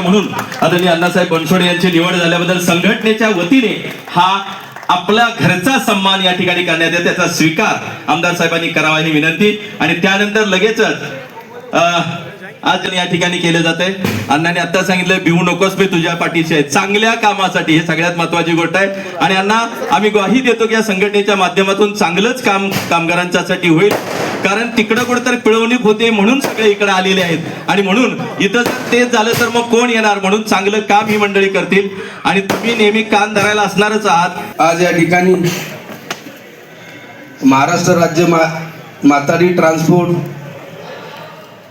म्हणून आदरणीय अण्णासाहेब बनसोडे यांची निवड झाल्याबद्दल संघटनेच्या वतीने हा आपला घरचा सन्मान या ठिकाणी करण्यात येतो. त्याचा स्वीकार आमदार साहेबांनी करावा ही विनंती. आणि त्यानंतर लगेचच अं, आज या ठिकाणी केलं जात आहे अण्णाने आता सांगितलं भिवू नकोस मी तुझ्या पाठीशी आहे. चांगल्या कामासाठी हे सगळ्यात महत्वाची गोष्ट आहे. आणि अण्णा आम्ही ग्वाही देतो की या संघटनेच्या माध्यमातून चांगलंच काम कामगारांच्यासाठी होईल. कारण तिकडं कुठं तर पिळवणूक होते म्हणून सगळे इकडे आलेले आहेत. आणि म्हणून इथं जर तेच झालं तर मग कोण येणार? म्हणून चांगलं काम ही मंडळी करतील. आणि तुम्ही नेहमी कान धरायला असणारच आहात. आज या ठिकाणी महाराष्ट्र राज्य मा मातारी ट्रान्सपोर्ट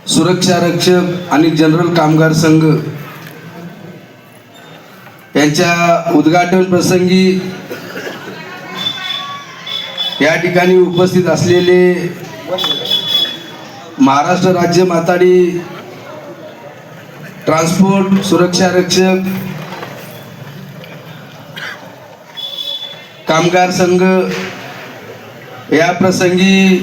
सुरक्षा रक्षक आणि जनरल कामगार संघ. यांच्या उद्घाटन प्रसंगी या ठिकाणी उपस्थित असलेले महाराष्ट्र राज्य माताडी ट्रान्सपोर्ट सुरक्षा रक्षक कामगार संघ या प्रसंगी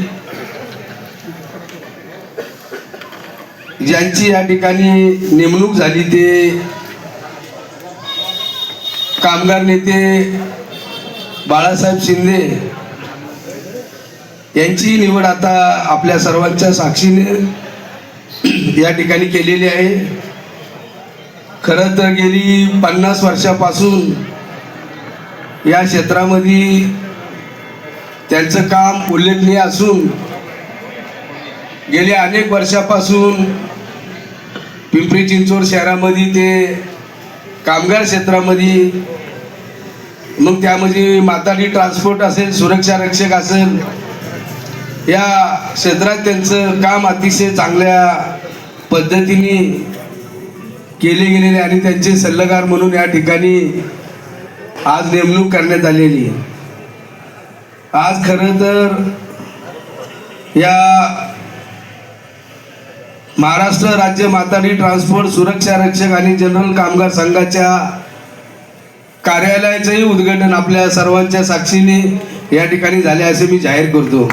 ज्यांची या ठिकाणी नेमणूक झाली ते कामगार नेते बाळासाहेब शिंदे यांची निवड आता आपल्या सर्वांच्या साक्षीने या ठिकाणी केलेली आहे. खरं तर गेली पन्नास वर्षापासून या क्षेत्रामध्ये त्यांचं काम उल्लेखनीय असून गेल्या अनेक वर्षापासून पिंपरी चिंचवड शहरामध्ये ते कामगार क्षेत्रामध्ये मग त्यामध्ये माताडी ट्रान्सपोर्ट असेल सुरक्षा रक्षक असेल या क्षेत्रात त्यांचं काम अतिशय चांगल्या पद्धतीने केले गेलेले आणि त्यांचे सल्लागार म्हणून या ठिकाणी आज नेमणूक करण्यात आलेली आज खरं तर या महाराष्ट्र राज्य माताडी ट्रान्सपोर्ट सुरक्षा रक्षक आणि जनरल कामगार संघाच्या कार्यालयाचंही उद्घाटन आपल्या सर्वांच्या साक्षीने या ठिकाणी झाले असे मी जाहीर करतो.